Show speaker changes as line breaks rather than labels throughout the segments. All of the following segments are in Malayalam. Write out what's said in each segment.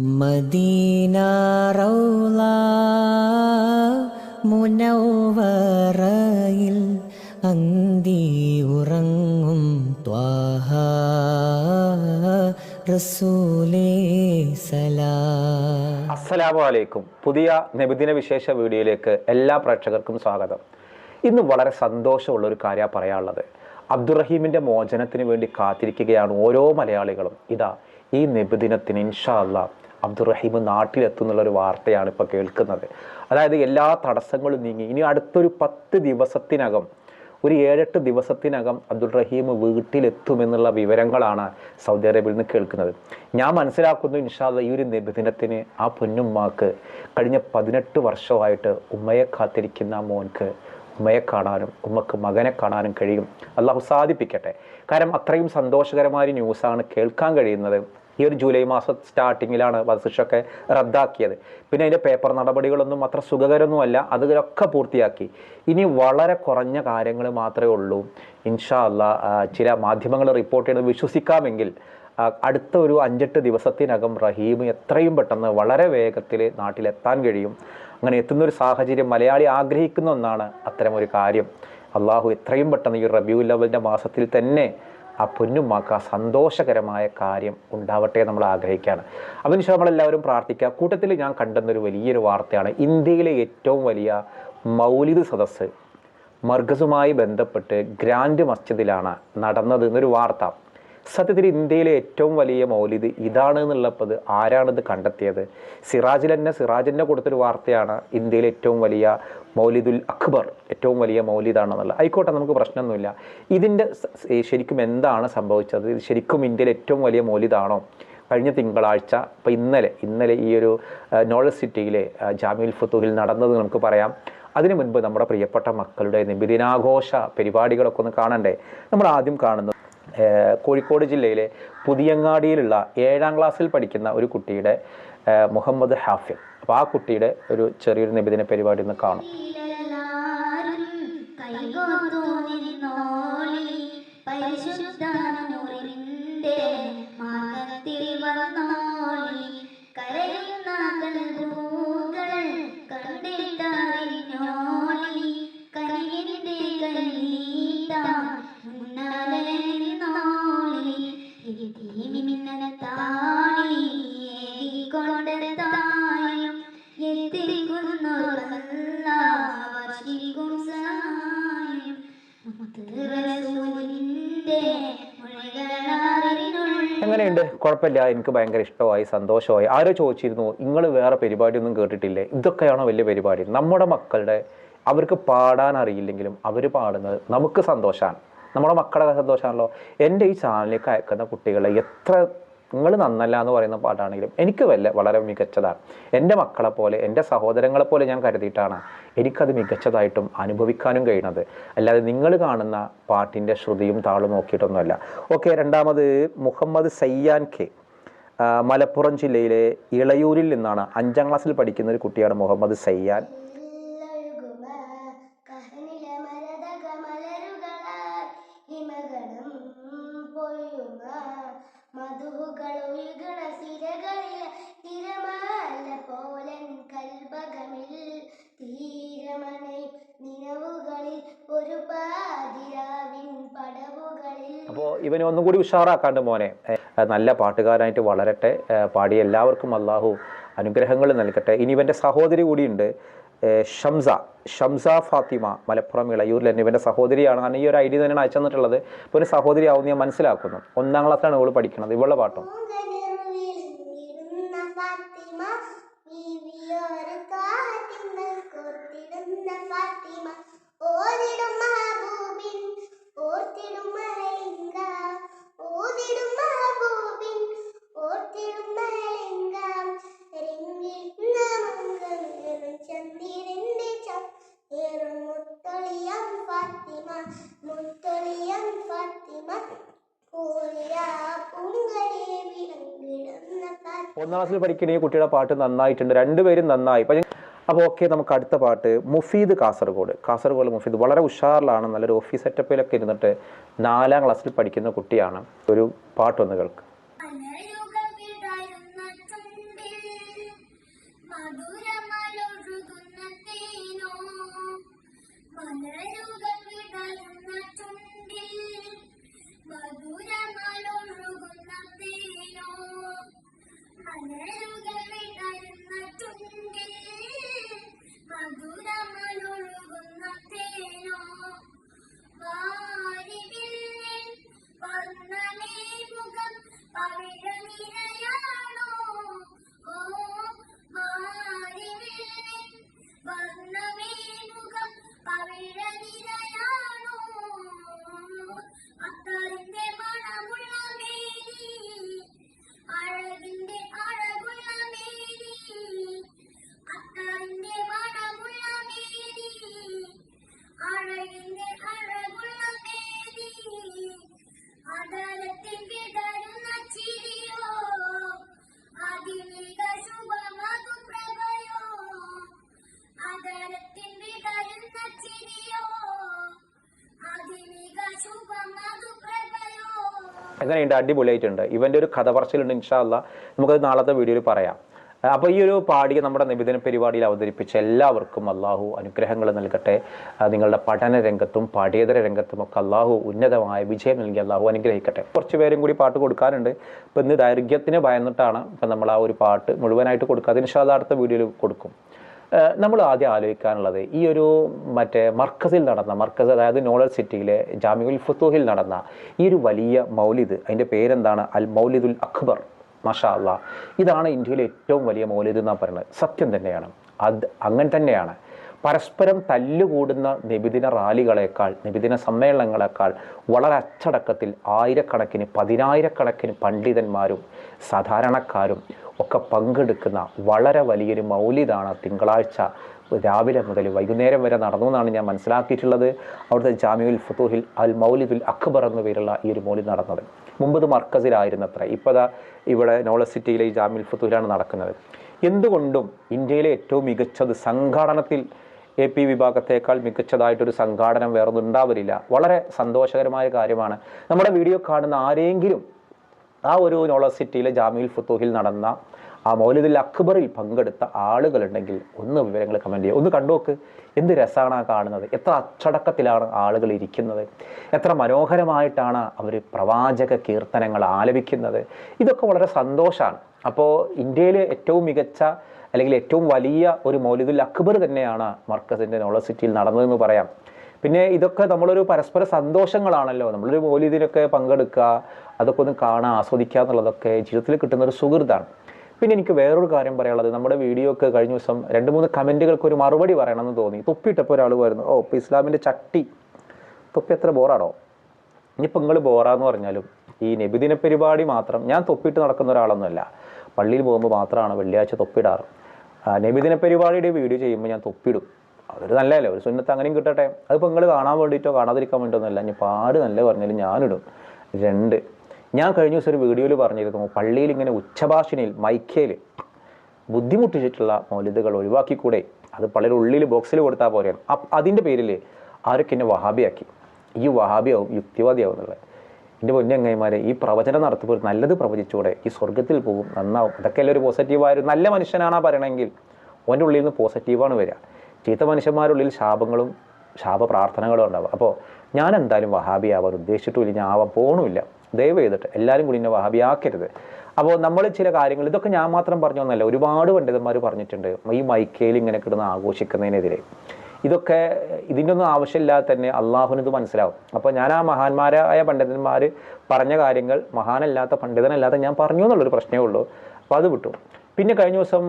മദീന റൗള മുനവറയിൽ അന്തി ഉറങ്ങും ത്വാഹ റസൂലേ സലാം.
അസ്സലാമു അലൈക്കും പുതിയ നബിദിന വിശേഷ വീഡിയോയിലേക്ക് എല്ലാ പ്രേക്ഷകർക്കും സ്വാഗതം. ഇന്ന് വളരെ സന്തോഷമുള്ള ഒരു കാര്യമാണ് പറയാനുള്ളത്. അബ്ദുറഹീമിന്റെ മോചനത്തിന് വേണ്ടി കാത്തിരിക്കുകയാണ് ഓരോ മലയാളികളും. ഇതാ ഈ നബിദിനത്തിന് ഇൻഷാ അല്ലാ അബ്ദുറഹീം നാട്ടിലെത്തുന്നുള്ളൊരു വാർത്തയാണ് ഇപ്പോൾ കേൾക്കുന്നത്. അതായത് എല്ലാ തടസ്സങ്ങളും നീങ്ങി. ഇനി അടുത്തൊരു പത്ത് ദിവസത്തിനകം ഒരു ഏഴെട്ട് ദിവസത്തിനകം അബ്ദുൾ റഹീം വീട്ടിലെത്തുമെന്നുള്ള വിവരങ്ങളാണ് സൗദി അറേബ്യയിൽ നിന്ന് കേൾക്കുന്നത്. ഞാൻ മനസ്സിലാക്കുന്നു ഇൻഷാദ് ഈ ഒരു നിബന്ധനത്തിന് ആ പൊന്നുമ്മാക്ക് കഴിഞ്ഞ പതിനെട്ട് വർഷമായിട്ട് ഉമ്മയെ കാത്തിരിക്കുന്ന മോൻക്ക് ഉമ്മയെ കാണാനും ഉമ്മക്ക് മകനെ കാണാനും കഴിയും. അള്ളാഹു സാധിപ്പിക്കട്ടെ. കാരണം അത്രയും സന്തോഷകരമായ ഒരു ന്യൂസാണ് കേൾക്കാൻ കഴിയുന്നത്. ഈ ഒരു ജൂലൈ മാസം സ്റ്റാർട്ടിങ്ങിലാണ് വധശിക്ഷയൊക്കെ റദ്ദാക്കിയത്. പിന്നെ അതിന്റെ പേപ്പർ നടപടികളൊന്നും അത്ര സുഖകരമൊന്നുമല്ല. അതിലൊക്കെ പൂർത്തിയാക്കി. ഇനി വളരെ കുറഞ്ഞ കാര്യങ്ങൾ മാത്രമേ ഉള്ളൂ. ഇൻഷാ അല്ലാ ചില മാധ്യമങ്ങൾ റിപ്പോർട്ട് ചെയ്യുന്നത് വിശ്വസിക്കാമെങ്കിൽ അടുത്ത ഒരു അഞ്ചെട്ട് ദിവസത്തിനകം റഹീം എത്രയും പെട്ടെന്ന് വളരെ വേഗത്തിൽ നാട്ടിലെത്താൻ കഴിയും. അങ്ങനെ എത്തുന്നൊരു സാഹചര്യം മലയാളി ആഗ്രഹിക്കുന്ന ഒന്നാണ് അത്തരമൊരു കാര്യം. അള്ളാഹു എത്രയും പെട്ടെന്ന് ഈ റബ്യൂ ലെവലിന്റെ മാസത്തിൽ തന്നെ ആ പൊന്നുമാക്ക സന്തോഷകരമായ കാര്യം ഉണ്ടാവട്ടെ നമ്മൾ ആഗ്രഹിക്കുകയാണ്. അതിനുശേഷം നമ്മളെല്ലാവരും പ്രാർത്ഥിക്കുക. കൂട്ടത്തിൽ ഞാൻ കണ്ടെന്നൊരു വലിയൊരു വാർത്തയാണ്. ഇന്ത്യയിലെ ഏറ്റവും വലിയ മൗലിദ് സദസ്സ് മർഗസുമായി ബന്ധപ്പെട്ട് ഗ്രാൻഡ് മസ്ജിദിലാണ് നടന്നത് എന്നൊരു വാർത്ത. സത്യത്തിൽ ഇന്ത്യയിലെ ഏറ്റവും വലിയ മൗലിദ് ഇതാണ് എന്നുള്ളപ്പോൾ ആരാണിത് കണ്ടെത്തിയത്? സിറാജിൽ തന്നെ സിറാജിന്റെ കൊടുത്തൊരു വാർത്തയാണ് ഇന്ത്യയിലെ ഏറ്റവും വലിയ മൗലിദുൽ അക്ബർ ഏറ്റവും വലിയ മൗലിദാണെന്നുള്ളത്. ആയിക്കോട്ടെ നമുക്ക് പ്രശ്നമൊന്നുമില്ല. ഇതിന്റെ ശരിക്കും എന്താണ് സംഭവിച്ചത്? ശരിക്കും ഇന്ത്യയിലെ ഏറ്റവും വലിയ മൗലിദാണോ? കഴിഞ്ഞ തിങ്കളാഴ്ച ഇപ്പോൾ ഇന്നലെ ഇന്നലെ ഈ ഒരു നോളജ് സിറ്റിയിലെ ജാമ്യുൽ ഫുത്തൂഹിൽ നടന്നത് നമുക്ക് പറയാം. അതിനു മുൻപ് നമ്മുടെ പ്രിയപ്പെട്ട മക്കളുടെ നിബിദിനാഘോഷ പരിപാടികളൊക്കെ ഒന്ന് കാണണ്ടേ? നമ്മൾ ആദ്യം കാണുന്നത് കോഴിക്കോട് ജില്ലയിലെ പുതിയങ്ങാടിയിലുള്ള ഏഴാം ക്ലാസ്സിൽ പഠിക്കുന്ന ഒരു കുട്ടിയുടെ മുഹമ്മദ് ഹാഫിൽ അപ്പോൾ ആ കുട്ടിയുടെ ഒരു ചെറിയൊരു നിബിദിന പരിപാടി ഒന്ന് കാണും.
എല്ലാരും
എങ്ങനെയുണ്ട്? കുഴപ്പമില്ല. എനിക്ക് ഭയങ്കര ഇഷ്ടമായി സന്തോഷമായി. ആരോ ചോദിച്ചിരുന്നു നിങ്ങൾ വേറെ പരിപാടിയൊന്നും കേട്ടിട്ടില്ലേ? ഇതൊക്കെയാണോ വലിയ പരിപാടി? നമ്മുടെ മക്കളുടെ അവർക്ക് പാടാൻ അറിയില്ലെങ്കിലും അവർ പാടുന്നത് നമുക്ക് സന്തോഷമാണ് നമ്മുടെ മക്കളുടെ സന്തോഷമാണല്ലോ എന്റെ ഈ ചാനലിലേക്ക് അയക്കുന്ന കുട്ടികളെ എത്ര നിങ്ങൾ നന്നല്ല എന്ന് പറയുന്ന പാട്ടാണെങ്കിലും എനിക്ക് വല്ല വളരെ മികച്ചതാണ്. എന്റെ മക്കളെ പോലെ എന്റെ സഹോദരങ്ങളെ പോലെ ഞാൻ കരുതിയിട്ടാണ് എനിക്കത് മികച്ചതായിട്ടും അനുഭവിക്കാനും കഴിയുന്നത്. അല്ലാതെ നിങ്ങൾ കാണുന്ന പാട്ടിന്റെ ശ്രുതിയും താളും നോക്കിയിട്ടൊന്നുമല്ല. ഓക്കെ രണ്ടാമത് മുഹമ്മദ് സയ്യാൻ കെ. മലപ്പുറം ജില്ലയിലെ ഇളയൂരിൽ നിന്നാണ് അഞ്ചാം ക്ലാസ്സിൽ പഠിക്കുന്ന ഒരു കുട്ടിയാണ് മുഹമ്മദ് സയ്യാൻ. അപ്പോൾ ഇവനെ ഒന്നും കൂടി ഉഷാറാക്കാണ്ട് മോനെ. നല്ല പാട്ടുകാരനായിട്ട് വളരട്ടെ. പാടി എല്ലാവർക്കും അള്ളാഹു അനുഗ്രഹങ്ങൾ നൽകട്ടെ. ഇനി ഇവന്റെ സഹോദരി കൂടിയുണ്ട് ഷംസ. ഷംസ ഫാത്തിമ മലപ്പുറം ഇളയൂരിൽ തന്നെ ഇവന്റെ സഹോദരിയാണ്. കാരണം ഈ ഒരു ഐഡിയ തന്നെയാണ് അയച്ചു തന്നിട്ടുള്ളത്. ഇപ്പോൾ ഒരു സഹോദരി ആവുമെന്ന് ഞാൻ മനസ്സിലാക്കുന്നു. ഒന്നാം ക്ലാസ്സിലാണ് ഇവൾ പഠിക്കുന്നത് ഇവളുടെ പാട്ടും?
കാറ്റിന്മേൽ കോർത്തിടുന്ന ഫാത്തിമ, ഓതിടും മഹബൂബിൻ, ഓർത്തിടും മഹലിംഗ, ഓതിടും മഹബൂബിൻ, ഓർത്തിടും മഹലിംഗ. രംഗിടുന്ന മംഗളങ്ങളും ചന്ദ്രന്റെ ചന്തേറും
ഒന്നാം ക്ലാസ്സിൽ പഠിക്കുന്ന ഈ കുട്ടിയുടെ പാട്ട് നന്നായിട്ടുണ്ട്. രണ്ടുപേരും നന്നായി. പക്ഷേ അപ്പോൾ ഓക്കെ നമുക്ക് അടുത്ത പാട്ട്. മുഫീദ് കാസർഗോഡ്. കാസർഗോഡ് മുഫീദ് വളരെ ഉഷാറിലാണ് നല്ലൊരു ഓഫീസ് സെറ്റപ്പിലൊക്കെ ഇരുന്നിട്ട് നാലാം ക്ലാസ്സിൽ പഠിക്കുന്ന കുട്ടിയാണ്. ഒരു പാട്ടൊന്ന് കേൾക്ക്. എങ്ങനെയുണ്ട് അടിപൊളിയായിട്ടുണ്ട്. ഇവന്റെ ഒരു കഥ പറച്ചിലുണ്ട് ഇൻഷാല്ല നമുക്കത് നാളത്തെ വീഡിയോയിൽ പറയാം. അപ്പോൾ ഈ ഒരു പാടിയ നമ്മുടെ നിബിധന പരിപാടിയിൽ അവതരിപ്പിച്ച എല്ലാവർക്കും അള്ളാഹു അനുഗ്രഹങ്ങൾ നൽകട്ടെ. നിങ്ങളുടെ പഠന രംഗത്തും പാഠ്യേതര രംഗത്തും ഒക്കെ അള്ളാഹു ഉന്നതമായ വിജയം നൽകി അള്ളാഹു അനുഗ്രഹിക്കട്ടെ. കുറച്ച് പേരും കൂടി പാട്ട് കൊടുക്കാനുണ്ട്. ഇപ്പം ഇന്ന് ദൈർഘ്യത്തിന് ഭയന്നിട്ടാണ് ഇപ്പം നമ്മൾ ആ ഒരു പാട്ട് മുഴുവനായിട്ട് കൊടുക്കുക അതിന് അടുത്ത വീഡിയോയിൽ കൊടുക്കും. നമ്മൾ ആദ്യം ആലോചിക്കാനുള്ളത് ഈ ഒരു മറ്റേ മർക്കസിൽ നടന്ന മർക്കസ് അതായത് നോളജ് സിറ്റിയിലെ ജാമിഉൽ ഫുത്തൂഹിൽ നടന്ന ഈ ഒരു വലിയ മൗലിദ് അതിന്റെ പേരെന്താണ്? അൽ മൗലിദുൽ അക്ബർ മഷാ അള്ളാ ഇതാണ് ഇന്ത്യയിലെ ഏറ്റവും വലിയ മൗലിദ് എന്നാണ് പറയുന്നത്. സത്യം തന്നെയാണ്. അത് അങ്ങനെ തന്നെയാണ്. പരസ്പരം തല്ലുകൂടുന്ന നിബിദിന റാലികളേക്കാൾ നിബിദിന സമ്മേളനങ്ങളെക്കാൾ വളരെ അച്ചടക്കത്തിൽ ആയിരക്കണക്കിന് പതിനായിരക്കണക്കിന് പണ്ഡിതന്മാരും സാധാരണക്കാരും ഒക്കെ പങ്കെടുക്കുന്ന വളരെ വലിയൊരു മൗലിതാണ് തിങ്കളാഴ്ച രാവിലെ മുതൽ വൈകുന്നേരം വരെ നടന്നു എന്നാണ് ഞാൻ മനസ്സിലാക്കിയിട്ടുള്ളത്. അവിടുത്തെ ജാമ്യുൽ ഫുത്തൂഹിൽ അൽ മൗലിദുൽ അക്ബർ എന്ന പേരുള്ള ഈ ഒരു മൗലിദ് നടന്നത് മുമ്പ് ഇത് മർക്കസിലായിരുന്നത്ര ഇപ്പോൾ ഇവിടെ നോളജ് സിറ്റിയിലെ ഈ ജാമ്യുൽ ഫുത്തൂഹിലാണ് നടക്കുന്നത്. എന്തുകൊണ്ടും ഇന്ത്യയിലെ ഏറ്റവും മികച്ചത് സംഘാടനത്തിൽ എ പി വിഭാഗത്തേക്കാൾ മികച്ചതായിട്ടൊരു സംഘാടനം വേറൊന്നും ഉണ്ടാവരില്ല വളരെ സന്തോഷകരമായ കാര്യമാണ്. നമ്മുടെ വീഡിയോ കാണുന്ന ആരെങ്കിലും ആ ഒരു യൂണിവേഴ്സിറ്റിയിലെ സിറ്റിയിലെ ജാമിഉൽ ഫുത്തൂഹിൽ നടന്ന ആ മൗലിദുൽ അക്ബറിൽ പങ്കെടുത്ത ആളുകളുണ്ടെങ്കിൽ ഒന്ന് വിവരങ്ങൾ കമന്റ് ചെയ്യുക. ഒന്ന് കണ്ടുനോക്ക് എന്ത് രസമാണ് ആ കാണുന്നത്? എത്ര അച്ചടക്കത്തിലാണ് ആളുകൾ ഇരിക്കുന്നത്? എത്ര മനോഹരമായിട്ടാണ് അവർ പ്രവാചക കീർത്തനങ്ങൾ ആലപിക്കുന്നത്? ഇതൊക്കെ വളരെ സന്തോഷമാണ് അപ്പോൾ ഇന്ത്യയിലെ ഏറ്റവും മികച്ച അല്ലെങ്കിൽ ഏറ്റവും വലിയ ഒരു മൗലിദുൽ അക്ബർ തന്നെയാണ് മർക്കസിന്റെ യൂണിവേഴ്സിറ്റിയിൽ സിറ്റിയിൽ നടന്നതെന്ന് പറയാം. പിന്നെ ഇതൊക്കെ നമ്മളൊരു പരസ്പര സന്തോഷങ്ങളാണല്ലോ. നമ്മളൊരു ഇതിനൊക്കെ പങ്കെടുക്കുക അതൊക്കെ ഒന്ന് കാണുക ആസ്വദിക്കുക എന്നുള്ളതൊക്കെ ജീവിതത്തിൽ കിട്ടുന്ന ഒരു സുഹൃത്താണ്. പിന്നെ എനിക്ക് വേറൊരു കാര്യം പറയാനുള്ളത്. നമ്മുടെ വീഡിയോ ഒക്കെ കഴിഞ്ഞ ദിവസം രണ്ട് മൂന്ന് കമന്റുകൾക്ക് ഒരു മറുപടി പറയണമെന്ന് തോന്നി. തൊപ്പിയിട്ടപ്പോൾ ഒരാൾ വരുന്നു ഓ ഇപ്പോൾ ഇസ്ലാമിന്റെ ചട്ടി. തൊപ്പി എത്ര ബോറാണോ? ഇനിയിപ്പോൾ നിങ്ങൾ ബോറാന്ന് പറഞ്ഞാലും ഈ നബിദിന പരിപാടി മാത്രം ഞാൻ തൊപ്പിയിട്ട് നടക്കുന്ന ഒരാളൊന്നുമല്ല. പള്ളിയിൽ പോകുമ്പോൾ മാത്രമാണ് വെള്ളിയാഴ്ച തൊപ്പിടാറ്. നബിദിന പരിപാടിയുടെ വീഡിയോ ചെയ്യുമ്പോൾ ഞാൻ തൊപ്പിടും അതൊരു നല്ലതല്ലേ? ഒരു സുന്നത്ത് അങ്ങനെയും കിട്ടട്ടെ. അതിപ്പോൾ നിങ്ങൾ കാണാൻ വേണ്ടിയിട്ടോ കാണാതിരിക്കാൻ വേണ്ടിയിട്ടൊന്നുമല്ല ഞാൻ പാട് നല്ല പറഞ്ഞാലും ഞാനിടും. രണ്ട്. ഞാൻ കഴിഞ്ഞ ദിവസം ഒരു വീഡിയോയിൽ പറഞ്ഞിരുന്നു. പള്ളിയിൽ ഇങ്ങനെ ഉച്ചഭാഷണിയിൽ മൈക്കയിൽ ബുദ്ധിമുട്ടിച്ചിട്ടുള്ള മൗലിതകൾ ഒഴിവാക്കിക്കൂടെ? അത് പള്ളിയുടെ ഉള്ളിൽ ബോക്സിൽ കൊടുത്താൽ അപ്പ് അതിന്റെ പേരിൽ ആരൊക്കെ എന്നെ വഹാബിയാക്കി? ഈ വഹാബിയാവും യുക്തിവാദിയാവും എന്നുള്ളത്. എന്റെ പൊന്നങ്ങന്മാരെ ഈ പ്രവചനം നടത്തുമ്പോൾ നല്ലത് പ്രവചിച്ചൂടെ. ഈ സ്വർഗത്തിൽ പോകും നന്നാവും. അതൊക്കെ ഒരു പോസിറ്റീവായ നല്ല മനുഷ്യനാണ് പറയണമെങ്കിൽ. ഓന്റെ ഉള്ളിൽ നിന്ന് പോസിറ്റീവാണ് വരിക. ചീത്ത മനുഷ്യന്മാരുള്ളിൽ ശാപങ്ങളും ശാപ പ്രാർത്ഥനകളും ഉണ്ടാവും. അപ്പോൾ ഞാൻ എന്തായാലും വഹാബിയാവാൻ ഉദ്ദേശിച്ചിട്ടുമില്ല. ഞാൻ ആവാൻ പോകണമില്ല ദയവ് ചെയ്തിട്ട് എല്ലാവരും കൂടി എന്നെ വഹാബിയാക്കരുത്. അപ്പോൾ നമ്മൾ ചില കാര്യങ്ങൾ ഇതൊക്കെ ഞാൻ മാത്രം പറഞ്ഞു എന്നല്ല ഒരുപാട് പണ്ഡിതന്മാർ പറഞ്ഞിട്ടുണ്ട്. ഈ മൈക്കയിൽ ഇങ്ങനെ കിടന്ന് ആഘോഷിക്കുന്നതിനെതിരെ. ഇതൊക്കെ ഇതിന്റെ ഒന്നും ആവശ്യമില്ലാതെ തന്നെ അള്ളാഹുവിന് ഇത് മനസ്സിലാവും. അപ്പോൾ ഞാൻ ആ മഹാന്മാരായ പണ്ഡിതന്മാർ പറഞ്ഞ കാര്യങ്ങൾ മഹാനല്ലാത്ത പണ്ഡിതനല്ലാത്ത ഞാൻ പറഞ്ഞു എന്നുള്ളൊരു പ്രശ്നമേ ഉള്ളൂ. അപ്പോൾ അത് വിട്ടു. പിന്നെ കഴിഞ്ഞ ദിവസം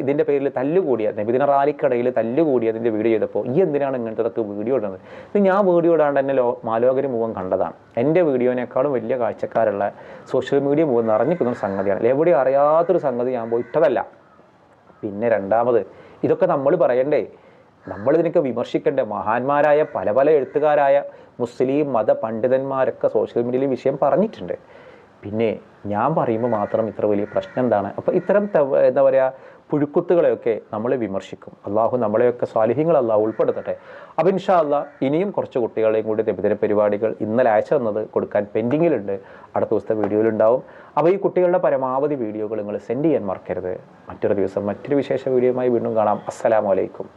ഇതിന്റെ പേരിൽ തല്ലുകൂടിയ നബിദിന റാലിക്കടയിൽ തല്ലുകൂടിയതിന്റെ വീഡിയോ ചെയ്തപ്പോൾ ഈ എന്തിനാണ് ഇങ്ങനത്തെ വീഡിയോ ഇടുന്നത്? ഇത് ഞാൻ വീഡിയോ ഇടാണ്ട് തന്നെ ലോ മാലോകര മുഖം കണ്ടതാണ്. എന്റെ വീഡിയോനേക്കാളും വലിയ കാഴ്ചക്കാരുള്ള സോഷ്യൽ മീഡിയ മുഖം നിറഞ്ഞിരിക്കുന്ന സംഗതിയാണ്. എവിടെ അറിയാത്തൊരു സംഗതി ഞാൻ പോയിട്ടതല്ല. പിന്നെ രണ്ടാമത് ഇതൊക്കെ നമ്മൾ പറയണ്ടേ? നമ്മളിതിനൊക്കെ വിമർശിക്കേണ്ടേ? മഹാന്മാരായ പല പല എഴുത്തുകാരായ മുസ്ലിം മത പണ്ഡിതന്മാരൊക്കെ സോഷ്യൽ മീഡിയയിൽ വിഷയം പറഞ്ഞിട്ടുണ്ട്. പിന്നെ ഞാൻ പറയുമ്പോൾ മാത്രം ഇത്ര വലിയ പ്രശ്നം എന്താണ്? അപ്പോൾ ഇത്തരം എന്താ പറയുക പുഴുക്കുത്തുകളെയൊക്കെ നമ്മൾ വിമർശിക്കും. അള്ളാഹു നമ്മളെയൊക്കെ സ്വാലിഹ്യങ്ങൾ അള്ളാഹു ഉൾപ്പെടുത്തട്ടെ. അപ്പം ഇൻഷാ അല്ല ഇനിയും കുറച്ച് കുട്ടികളെയും കൂടി ദബിദിന പരിപാടികൾ ഇന്നലെ അയച്ചു തന്നത് കൊടുക്കാൻ പെൻഡിങ്ങിലുണ്ട്. അടുത്ത ദിവസത്തെ വീഡിയോയിലുണ്ടാവും. അപ്പോൾ ഈ കുട്ടികളുടെ പരമാവധി വീഡിയോകൾ നിങ്ങൾ സെൻഡ് ചെയ്യാൻ മറക്കരുത്. മറ്റൊരു ദിവസം മറ്റൊരു വിശേഷ വീഡിയോയുമായി വീണ്ടും കാണാം. അസ്സലാമു അലൈക്കും.